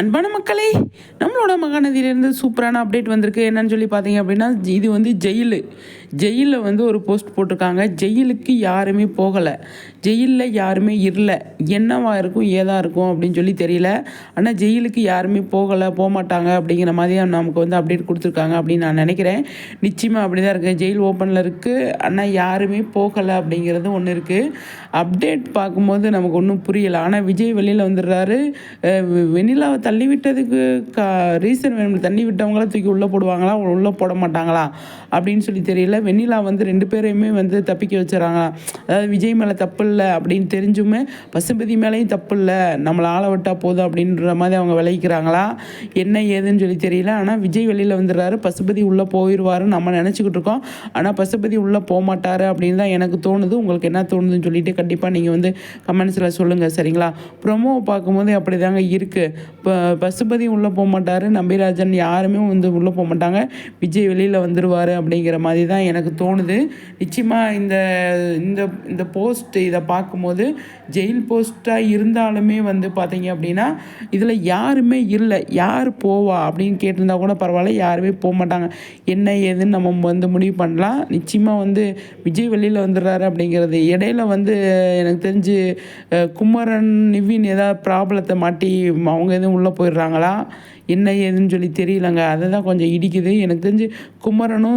அன்பான மக்களே நம்மளோட மகாநதியிலேருந்து சூப்பரான அப்டேட் வந்திருக்கு. என்னன்னு சொல்லி பார்த்தீங்க அப்படின்னா இது வந்து ஜெயிலு. ஜெயிலில் வந்து ஒரு போஸ்ட் போட்டிருக்காங்க. ஜெயிலுக்கு யாருமே போகலை. ஜெயிலில் யாருமே இல்லை. என்னவா இருக்கும் ஏதா இருக்கும் அப்படின்னு சொல்லி தெரியல. ஆனால் ஜெயிலுக்கு யாருமே போகலை போக மாட்டாங்க அப்படிங்கிற மாதிரி நமக்கு வந்து அப்டேட் கொடுத்துருக்காங்க அப்படின்னு நான் நினைக்கிறேன். நிச்சயமாக அப்படி தான் இருக்குது ஜெயில் ஓப்பனில் இருக்குது ஆனால் யாருமே போகலை அப்படிங்கிறது ஒன்று இருக்குது அப்டேட் பார்க்கும்போது நமக்கு ஒன்றும் புரியலை. ஆனால் விஜய் வெளியில் வந்துடுறாரு. வெண்ணிலாவை தள்ளி விட்டதுக்கு கா ரீசன் வேணும் தண்ணி விட்டவங்கள தூக்கி உள்ளே போடுவாங்களா? உள்ளே போட மாட்டாங்களா? அப்படின்னு சொல்லி தெரியல. வெண்ணிலா வந்து ரெண்டு பேரையுமே வந்து தப்பிக்க வச்சுறாங்களா? அதாவது விஜய் மேலே தப்பு இல்லை அப்படின்னு தெரிஞ்சுமே பசுபதி மேலேயும் தப்பு இல்லை நம்மளை ஆளை விட்டால் போதும் அப்படின்ற மாதிரி அவங்க விளைவிக்கிறாங்களா? என்ன ஏதுன்னு சொல்லி தெரியல. ஆனால் விஜய் வெளியில் வந்துடுறாரு. பசுபதி உள்ளே போயிடுவாருன்னு நம்ம நினச்சிக்கிட்டு இருக்கோம். ஆனால் பசுபதி உள்ளே போக மாட்டார் அப்படின்னு தான் எனக்கு தோணுது. உங்களுக்கு என்ன தோணுதுன்னு சொல்லிட்டு கண்டிப்பாக நீங்கள் வந்து கமெண்ட்ஸில் சொல்லுங்கள் சரிங்களா? ப்ரொமோவை பார்க்கும்போது அப்படி தாங்க இருக்குது இப்போ பசுபதி உள்ளே போக மாட்டார் நம்பிராஜன் யாருமே வந்து உள்ளே போக மாட்டாங்க விஜய் வெளியில் வந்துடுவார் அப்படிங்கிற மாதிரி தான் எனக்கு தோணுது. நிச்சயமாக இந்த இந்த இந்த போஸ்ட் இதை பார்க்கும்போது ஜெயில் போஸ்ட்டாக இருந்தாலுமே வந்து பார்த்தீங்க அப்படின்னா இதில் யாருமே இல்லை. யார் போவா அப்படின்னு கேட்டிருந்தா கூட பரவாயில்ல யாருமே போக மாட்டாங்க. என்ன ஏதுன்னு நம்ம வந்து முடிவு பண்ணலாம். நிச்சயமாக வந்து விஜய் வெளியில் வந்துடுறாரு அப்படிங்கிறது. இடையில வந்து எனக்கு தெரிஞ்சு குமரன் நிவின் ஏதாவது ப்ராப்ளத்தை மாட்டி அவங்க எதுவும் உள்ளே போயிடுறாங்களா? என்ன ஏதுன்னு சொல்லி தெரியலங்க. அதை தான் கொஞ்சம் இடிக்குது. எனக்கு தெரிஞ்சு குமரனும்